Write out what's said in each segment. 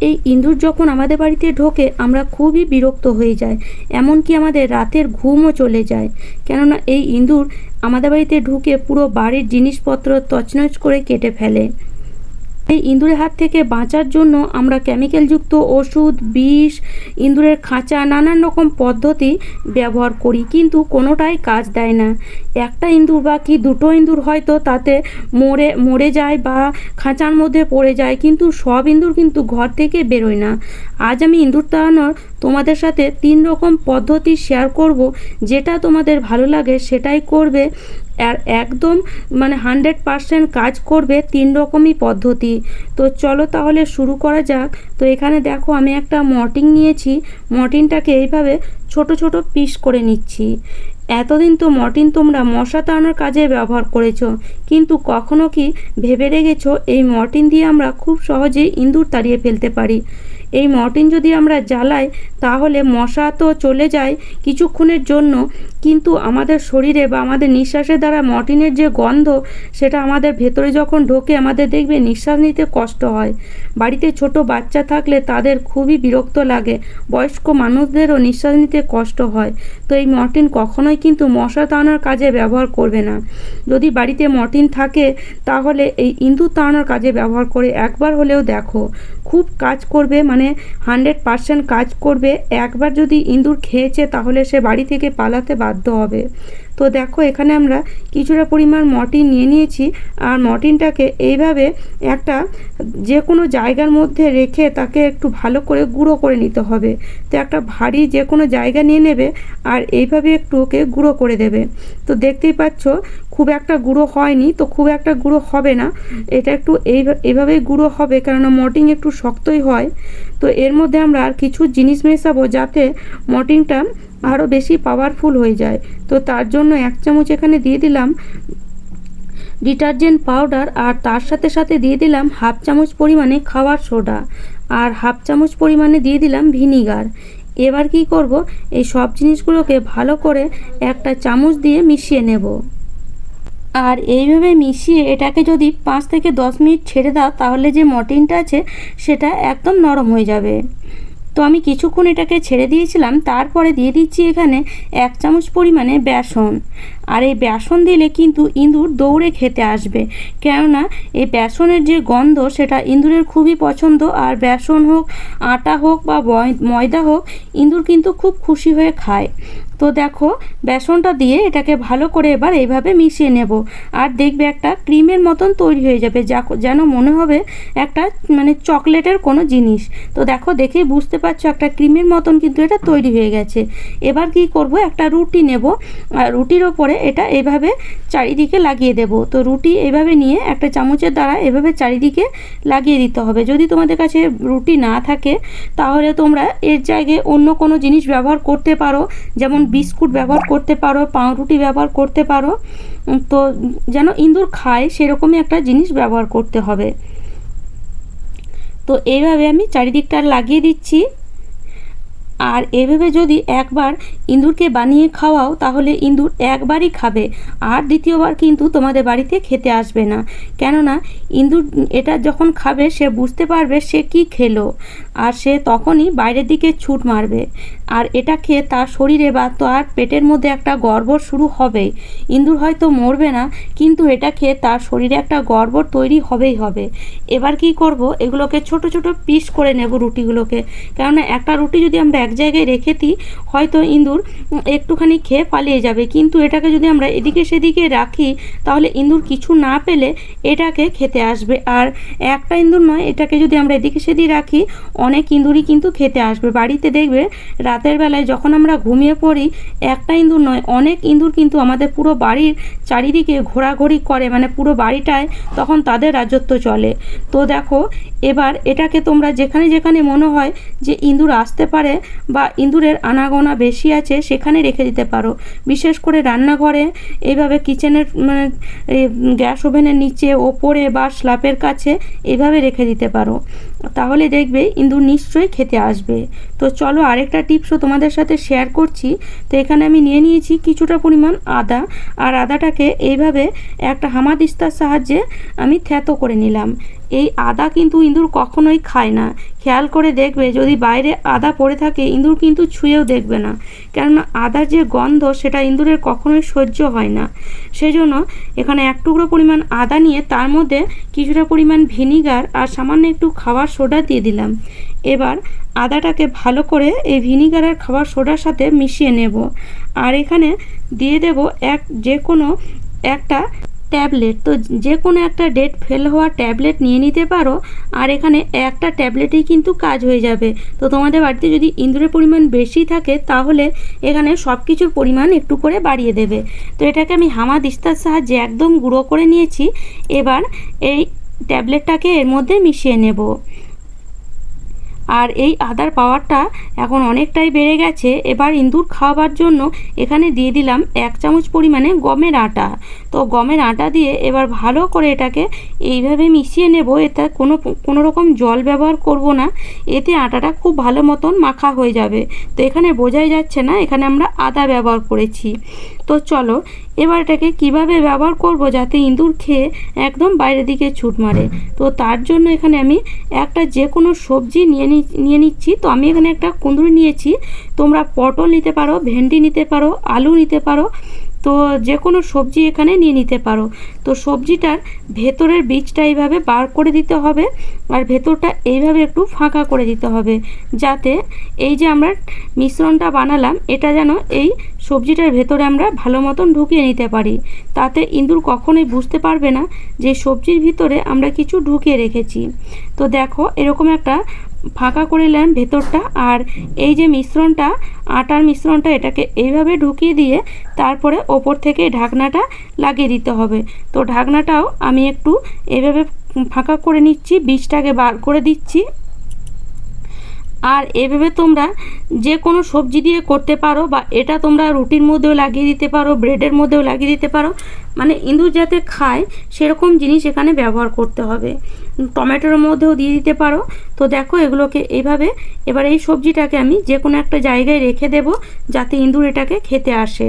এই ইঁদুর যখন আমাদের বাড়িতে ঢোকে, আমরা খুবই বিরক্ত হয়ে যাই, এমনকি আমাদের রাতের ঘুমও চলে যায়। কেননা এই ইঁদুর আমাদের বাড়িতে ঢুকে পুরো বাড়ির জিনিসপত্র তছনছ করে কেটে ফেলে। এই ইঁদুরের হাত থেকে বাঁচার জন্য আমরা কেমিক্যালযুক্ত ওষুধ, বিষ, ইঁদুরের খাঁচা, নানান রকম পদ্ধতি ব্যবহার করি, কিন্তু কোনোটাই কাজ দেয় না। একটা ইঁদুর বা কি দুটো ইঁদুর হয়তো তাতে মরে মরে যায় বা খাঁচার মধ্যে পড়ে যায়, কিন্তু সব ইঁদুর কিন্তু ঘর থেকে বেরোয় না। আজ আমি ইঁদুর তাড়ানোর তোমাদের সাথে তিন রকম পদ্ধতি শেয়ার করব। যেটা তোমাদের ভালো লাগে, সেটাই করবে। আর একদম মানে হান্ড্রেড পারসেন্ট কাজ করবে তিন রকমই পদ্ধতি। তো চলো তাহলে শুরু করা যাক। তো এখানে দেখো আমি একটা মর্টিন নিয়েছি। মর্টিনটাকে এইভাবে ছোট ছোট পিস করে নিচ্ছি। এতদিন তো মর্টিন তোমরা মশা তাড়ানোর কাজে ব্যবহার করেছ। কিন্তু কখনো কি ভেবে রেখেছো এই মর্টিন দিয়ে আমরা খুব সহজেই ইঁদুর তাড়িয়ে ফেলতে পারি? এই মর্টিন যদি আমরা জ্বালাই তাহলে মশা তো চলে যায় কিছুক্ষণের জন্য, কিন্তু আমাদের শরীরে বা আমাদের নিঃশ্বাসের দ্বারা মর্টিনের যে গন্ধ, সেটা আমাদের ভেতরে যখন ঢোকে, আমাদের দেখবে নিঃশ্বাস নিতে কষ্ট হয়। বাড়িতে ছোট বাচ্চা থাকলে তাদের খুবই বিরক্ত লাগে। বয়স্ক মানুষদেরও নিঃশ্বাস নিতে কষ্ট হয়। তো এই মর্টিন কখনোই কিন্তু মশা তাড়ানোর কাজে ব্যবহার করবে না। যদি বাড়িতে মর্টিন থাকে, তাহলে এই ইঁদুর তাড়ানোর কাজে ব্যবহার করে একবার হলেও দেখো। খুব কাজ করবে মানে হান্ড্রেড পারসেন্ট কাজ করবে। একবার যদি ইঁদুর খেয়েছে তাহলে সে বাড়ি থেকে পালাতে বাধ্য হবে। তো দেখো, এখানে আমরা কিছুটা পরিমাণ মর্টিন নিয়ে নিয়েছি, আর মর্টিনটাকে এইভাবে একটা যে কোনো জায়গার মধ্যে রেখে তাকে একটু ভালো করে গুঁড়ো করে নিতে হবে। তো একটা ভারী যে কোনো জায়গা নিয়ে নেবে আর এইভাবে একটু ওকে গুঁড়ো করে দেবে। তো দেখতেই পাচ্ছ, খুব একটা গুঁড়ো হয়নি, তো খুব একটা গুঁড়ো হবে না। এটা একটু এই এইভাবেই গুঁড়ো হবে, কেননা মর্টিন একটু শক্তই হয়। তো এর মধ্যে আমরা আর কিছু জিনিস মেশাবো যাতে মর্টিনটা আরও বেশি পাওয়ারফুল হয়ে যায়। তো তার জন্য এক চামচ এখানে দিয়ে দিলাম ডিটারজেন্ট পাউডার আর তার সাথে সাথে দিয়ে দিলাম হাফ চামচ পরিমাণে খাওয়ার সোডা আর হাফ চামচ পরিমাণে দিয়ে দিলাম ভিনিগার। এবার কি করব? এই সব জিনিসগুলোকে ভালো করে একটা চামচ দিয়ে মিশিয়ে নেব। আর এইভাবে মিশিয়ে এটাকে যদি পাঁচ থেকে দশ মিনিট ছেড়ে দাও, তাহলে যে মটিনটা আছে, সেটা একদম নরম হয়ে যাবে। তো আমি কিছুক্ষণ এটাকে ছেড়ে দিয়েছিলাম, তারপরে দিয়ে দিচ্ছি এখানে এক চামচ পরিমাণে বেসন। আর এই বেসন দিলে কিন্তু ইঁদুর দৌড়ে খেতে আসবে। কেননা এই বেসনের যে গন্ধ, সেটা ইঁদুরের খুবই পছন্দ। আর বেসন হোক, আটা হোক বা ময়দা হোক, ইঁদুর কিন্তু খুব খুশি হয়ে খায়। তো দেখো, বেসনটা দিয়ে এটাকে ভালো করে এবার এইভাবে মিশিয়ে নেব। আর দেখবে একটা ক্রিমের মতন তৈরি হয়ে যাবে, যা, যেন মনে হবে একটা মানে চকলেটের কোনো জিনিস। তো দেখো, দেখেই বুঝতে পারছ, একটা ক্রিমের মতন কিন্তু এটা তৈরি হয়ে গেছে। এবার কি করব, একটা রুটি নেব। আর রুটির ওপরে এটা এভাবে চারিদিকে লাগিয়ে দেব। তো রুটি এভাবে নিয়ে একটা চামচের দ্বারা এভাবে চারিদিকে লাগিয়ে দিতে হবে। যদি তোমাদের কাছে রুটি না থাকে, তাহলে তোমরা এর জায়গায় অন্য কোনো জিনিস ব্যবহার করতে পারো, যেমন বিস্কুট ব্যবহার করতে পারো, পাউরুটি ব্যবহার করতে পারো। তো যেন ইঁদুর খায়, সেরকমই একটা জিনিস ব্যবহার করতে হবে। তো এইভাবে আমি চারিদিকটা লাগিয়ে দিচ্ছি। আর এভাবে যদি একবার ইঁদুরকে বানিয়ে খাওয়াও, তাহলে ইঁদুর একবারই খাবে। আর দ্বিতীয়বার কিন্তু তোমাদের বাড়িতে খেতে আসবে না। কেননা, ইঁদুর এটা যখন খাবে, সে বুঝতে পারবে সে কি খেলো। আর সে তখনই বাইরের দিকে ছুট মারবে। আর এটা খেয়ে তার শরীরে বা তার পেটের মধ্যে একটা গর্বর শুরু হবে ইঁদুর হয়তো মরবে না, কিন্তু এটা খেয়ে তার শরীরে একটা গর্বর তৈরি হবেই হবে। এবার কি করব? এগুলোকে ছোট ছোট পিস করে নেব রুটিগুলোকে। কেননা একটা রুটি যদি আমরা এক জায়গায় রেখে দিই, হয়তো ইঁদুর একটুখানি খেয়ে পালিয়ে যাবে। কিন্তু এটাকে যদি আমরা এদিকে সেদিকে রাখি, তাহলে ইঁদুর কিছু না পেলে এটাকে খেতে আসবে। আর একটা ইঁদুর নয়, এটাকে যদি আমরা এদিকে সেদিকে রাখি, অনেক ইঁদুরই কিন্তু খেতে আসবে। বাড়িতে দেখবে রাতের বেলায় যখন আমরা ঘুমিয়ে পড়ি, একটা ইঁদুর নয়, অনেক ইঁদুর কিন্তু আমাদের পুরো বাড়ির চারিদিকে ঘোরাঘুরি করে মানে পুরো বাড়িটায় তখন তাদের রাজত্ব চলে। তো দেখো, এবার এটাকে তোমরা যেখানে যেখানে মনে হয় যে ইঁদুর আসতে পারে বা ইঁদুরের আনাগোনা বেশি আছে, সেখানে রেখে দিতে পারো। বিশেষ করে রান্নাঘরে এইভাবে কিচেনের মানে গ্যাস ওভেনের নিচে, ওপরে বা স্ল্যাপের কাছে এভাবে রেখে দিতে পারো। তাহলে দেখবে ইন্দুর নিশ্চয়ই খেতে আসবে। তো চলো আরেকটা টিপসও তোমাদের সাথে শেয়ার করছি। তো এখানে আমি নিয়ে নিয়েছি কিছুটা পরিমাণ আদা। আর আদাটাকে এইভাবে একটা হামাদিস্তার সাহায্যে আমি থ্যাতো করে নিলাম। এই আদা কিন্তু ইঁদুর কখনোই খায় না। খেয়াল করে দেখবে, যদি বাইরে আদা পড়ে থাকে, ইঁদুর কিন্তু ছুঁয়েও দেখবে না। কেননা আদার যে গন্ধ, সেটা ইঁদুরের কখনোই সহ্য হয় না। সেই জন্য এখানে এক টুকরো পরিমাণ আদা নিয়ে তার মধ্যে কিছুটা পরিমাণ ভিনিগার আর সামান্য একটু খাবার সোডা দিয়ে দিলাম। এবার আদাটাকে ভালো করে এই ভিনিগার আর খাবার সোডার সাথে মিশিয়ে নেব। আর এখানে দিয়ে দেব এক যে কোনো একটা ট্যাবলেট। তো যে কোনো একটা ডেট ফেল হওয়া ট্যাবলেট নিয়ে নিতে পারো, আর এখানে একটা ট্যাবলেটেই কিন্তু কাজ হয়ে যাবে। তো তোমাদের বাড়িতে যদি ইঁদুরের পরিমাণ বেশি থাকে, তাহলে এখানে সব কিছুর পরিমাণ একটু করে বাড়িয়ে দেবে। তো এটাকে আমি হামা দিস্তার সাহায্যে একদম গুঁড়ো করে নিয়েছি। এবার এই ট্যাবলেটটাকে এর মধ্যে মিশিয়ে নেব। আর এই আদার পাওয়ারটা এখন অনেকটাই বেড়ে গেছে। এবার ইঁদুর খাওয়াবার জন্য এখানে দিয়ে দিলাম এক চামচ পরিমাণে গমের আটা। তো গমের আটা দিয়ে এবার ভালো করে এটাকে এইভাবে মিশিয়ে নেব। এতে কোনো কোনো রকম জল ব্যবহার করব না। এতে আটাটা খুব ভালো মতন মাখা হয়ে যাবে। তো এখানে বোঝাই যাচ্ছে না, এখানে আমরা আদা ব্যবহার করেছি। তো চলো, এবার এটাকে কীভাবে ব্যবহার করব যাতে ইঁদুর খেয়ে একদম বাইরের দিকে ছুট মারে? তো তার জন্য এখানে আমি একটা যে কোনো সবজি নিয়ে নিয়ে নিচ্ছি। তো আমি এখানে একটা কুঁদরি নিয়েছি। তোমরা পটল নিতে পারো, ভেন্ডি নিতে পারো, আলু নিতে পারো। তো যে কোনো সবজি এখানে নিয়ে নিতে পারো। তো সবজিটার ভেতরের বীজটা এইভাবে বার করে দিতে হবে আর ভেতরটা এইভাবে একটু ফাঁকা করে দিতে হবে যাতে এই যে আমরা মিশ্রণটা বানালাম, এটা যেন এই সবজিটার ভেতরে আমরা ভালো মতন ঢুকিয়ে নিতে পারি। তাতে ইঁদুর কখনোই বুঝতে পারবে না যে সবজির ভিতরে আমরা কিছু ঢুকিয়ে রেখেছি। তো দেখো এরকম একটা ফাঁকা করে নিলাম ভেতরটা। আর এই যে মিশ্রণটা, আটার মিশ্রণটা, এটাকে এইভাবে ঢুকিয়ে দিয়ে তারপরে ওপর থেকে ঢাকনাটা লাগিয়ে দিতে হবে। তো ঢাকনাটাও আমি একটু এভাবে ফাঁকা করে নিচ্ছি, বীজটাকে বার করে দিচ্ছি। আর এভাবে তোমরা যে কোনো সবজি দিয়ে করতে পারো বা এটা তোমরা রুটির মধ্যেও লাগিয়ে দিতে পারো, ব্রেডের মধ্যেও লাগিয়ে দিতে পারো। মানে ইঁদুর যাতে খায়, সেরকম জিনিস এখানে ব্যবহার করতে হবে। টমেটোর মধ্যেও দিয়ে দিতে পারো। তো দেখো এগুলোকে এইভাবে এবার এই সবজিটাকে আমি যে কোনো একটা জায়গায় রেখে দেব যাতে ইঁদুর এটাকে খেতে আসে।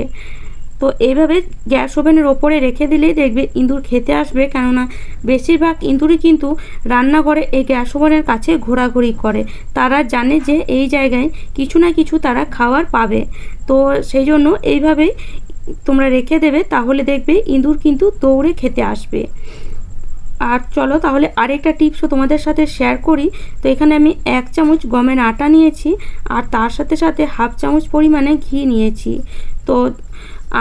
তো এইভাবে গ্যাস ওভেনের ওপরে রেখে দিলেই দেখবে ইঁদুর খেতে আসবে। কেননা বেশিরভাগ ইঁদুরই কিন্তু রান্নাঘরে এই গ্যাস ওভেনের কাছে ঘোরাঘুরি করে। তারা জানে যে এই জায়গায় কিছু না কিছু তারা খাওয়ার পাবে। তো সেই জন্য এইভাবেই তোমরা রেখে দেবে, তাহলে দেখবে ইঁদুর কিন্তু দৌড়ে খেতে আসবে। আর চলো তাহলে আরেকটা টিপসও তোমাদের সাথে শেয়ার করি। তো এখানে আমি এক চামচ গমের আটা নিয়েছি আর তার সাথে সাথে হাফ চামচ পরিমাণে ঘি নিয়েছি। তো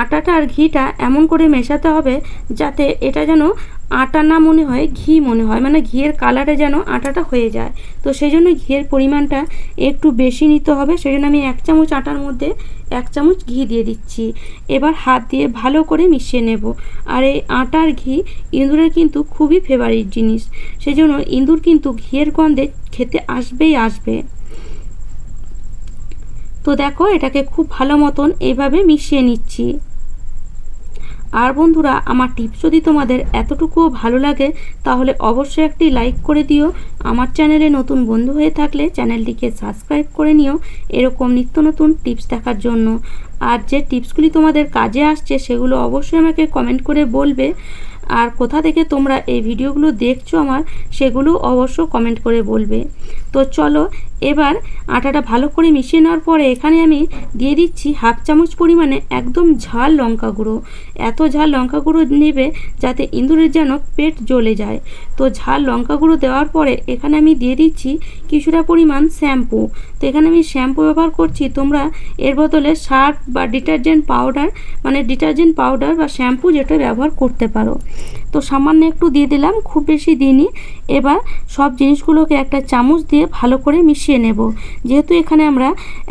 আটাটা আর ঘিটা এমন করে মেশাতে হবে যাতে এটা যেন আটা না মনে হয়, ঘি মনে হয়। মানে ঘিয়ের কালারে যেন আটাটা হয়ে যায়। তো সেই জন্য ঘিয়ের পরিমাণটা একটু বেশি নিতে হবে। সেই জন্য আমি এক চামচ আটার মধ্যে এক চামচ ঘি দিয়ে দিচ্ছি। এবার হাত দিয়ে ভালো করে মিশিয়ে নেব। আর এই আটার ঘি ইঁদুরের কিন্তু খুবই ফেভারিট জিনিস। সেই জন্য ইঁদুর কিন্তু ঘিয়ের গন্ধে খেতে আসবেই আসবে। তো দেখো, এটাকে খুব ভালো মতন এইভাবে মিশিয়ে নিচ্ছি। আর বন্ধুরা, আমার টিপস যদি তোমাদের এতটুকুও ভালো লাগে, তাহলে অবশ্যই একটি লাইক করে দিও। আমার চ্যানেলে নতুন বন্ধু হয়ে থাকলে চ্যানেলটিকে সাবস্ক্রাইব করে নিও। এরকম নিত্য নতুন টিপস দেখার জন্য। আর যে টিপসগুলি তোমাদের কাজে আসছে, সেগুলো অবশ্যই আমাকে কমেন্ট করে বলবে। আর কোথা থেকে তোমরা এই ভিডিওগুলো দেখছ আমার, সেগুলো অবশ্য কমেন্ট করে বলবে। তো চলো এবার আটাটা ভালো করে মিশিয়ে নেওয়ার পরে এখানে আমি দিয়ে দিচ্ছি হাফ চামচ পরিমাণে একদম ঝাল লঙ্কা গুঁড়ো। এত ঝাল লঙ্কা গুঁড়ো নেবে যাতে ইঁদুরের যেন পেট জ্বলে যায়। তো ঝাল লঙ্কা গুঁড়ো দেওয়ার পরে এখানে আমি দিয়ে দিচ্ছি কিছুটা পরিমাণ শ্যাম্পু। তো এখানে আমি শ্যাম্পু ব্যবহার করছি। তোমরা এর বদলে সার্ফ বা ডিটারজেন্ট পাউডার মানে ডিটারজেন্ট পাউডার বা শ্যাম্পু যেটা ব্যবহার করতে পারো। তো সামান্য একটু দিয়ে দিলাম, খুব বেশি দিইনি। এবার সব জিনিসগুলোকে একটা চামচ দিয়ে ভালো করে মিশিয়ে নেব। যেহেতু এখানে আমরা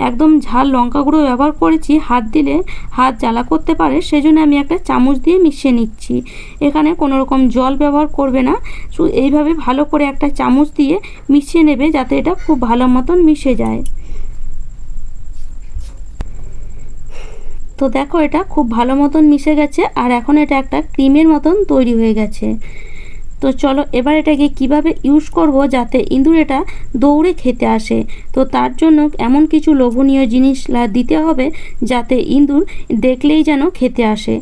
একদম ঝাল লঙ্কা গুঁড়ো ব্যবহার করেছি, হাত দিলে হাত জ্বালা করতে পারে, সেজন্য আমি একটা চামচ দিয়ে মিশিয়ে নিচ্ছি। এখানে কোনো রকম জল ব্যবহার করবে না এইভাবে ভালো করে একটা চামচ দিয়ে মিশিয়ে নেবে যাতে এটা খুব ভালো মতন মিশে যায়। তো দেখো এটা খুব ভালো মতন মিশে গেছে, আর এখন এটা একটা ক্রিমের মতন তৈরি হয়ে গেছে। তো চলো এবার এটাকে কীভাবে ইউজ করব যাতে ইঁদুর এটা দৌড়ে খেতে আসে। তো তার জন্য এমন কিছু লোভনীয় জিনিস দিতে হবে যাতে ইঁদুর দেখলেই যেন খেতে আসে।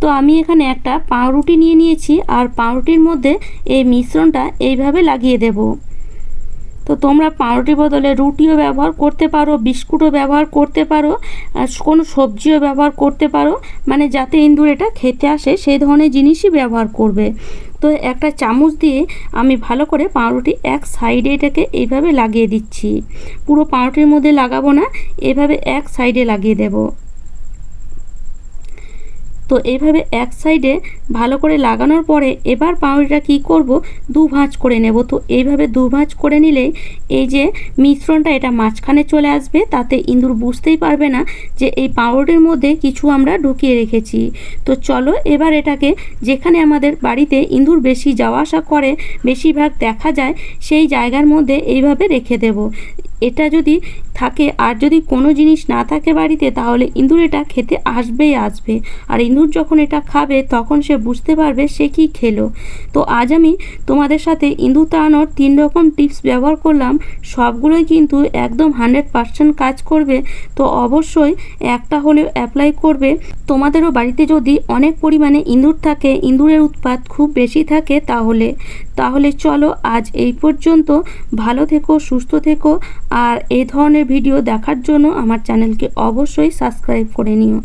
তো আমি এখানে একটা পাউরুটি নিয়ে নিয়েছি, আর পাউরুটির মধ্যে এই মিশ্রণটা এইভাবে লাগিয়ে দেব। তো তোমরা পাউরুটির বদলে রুটিও ব্যবহার করতে পারো, বিস্কুটও ব্যবহার করতে পারো কোনো সবজিও ব্যবহার করতে পারো। মানে যাতে ইঁদুর এটা খেতে আসে, সেই ধরনের জিনিসই ব্যবহার করবে। তো একটা চামচ দিয়ে আমি ভালো করে পাউরুটি এক সাইডে এটাকে এইভাবে লাগিয়ে দিচ্ছি। পুরো পাউরুটির মধ্যে লাগাবো না, এভাবে এক সাইডে লাগিয়ে দেবো। তো এইভাবে এক সাইডে ভালো করে লাগানোর পরে এবার পাউরুটিটা কী করব? দু ভাঁজ করে নেব। তো এইভাবে দু ভাঁজ করে নিলেই এই যে মিশ্রণটা এটা মাঝখানে চলে আসবে। তাতে ইঁদুর বুঝতেই পারবে না যে এই পাউরুটির মধ্যে কিছু আমরা ঢুকিয়ে রেখেছি। তো চলো এবার এটাকে যেখানে আমাদের বাড়িতে ইঁদুর বেশি যাওয়া আসা করে, বেশিরভাগ দেখা যায়, সেই জায়গার মধ্যে এইভাবে রেখে দেব। এটা যদি থাকে। আর যদি কোনো জিনিস না থাকে বাড়িতে, তাহলে ইঁদুর এটা খেতে আসবেই আসবে। আর ইঁদুর যখন এটা খাবে, তখন সে বুঝতে পারবে সে কি খেলো। তো আজ আমি তোমাদের সাথে ইঁদুর তাড়ানোর তিন রকম টিপস ব্যবহার করলাম। সবগুলোই কিন্তু একদম হান্ড্রেড পার্সেন্ট কাজ করবে। তো অবশ্যই একটা হলেও অ্যাপ্লাই করবে। তোমাদেরও বাড়িতে যদি অনেক পরিমাণে ইঁদুর থাকে, ইঁদুরের উৎপাত খুব বেশি থাকে, তাহলে তাহলে চলো আজ এই পর্যন্ত ভালো থেকো, সুস্থ থেকো। আর এই ধরনের ভিডিও দেখার জন্য আমার চ্যানেলকে অবশ্যই সাবস্ক্রাইব করে নিও।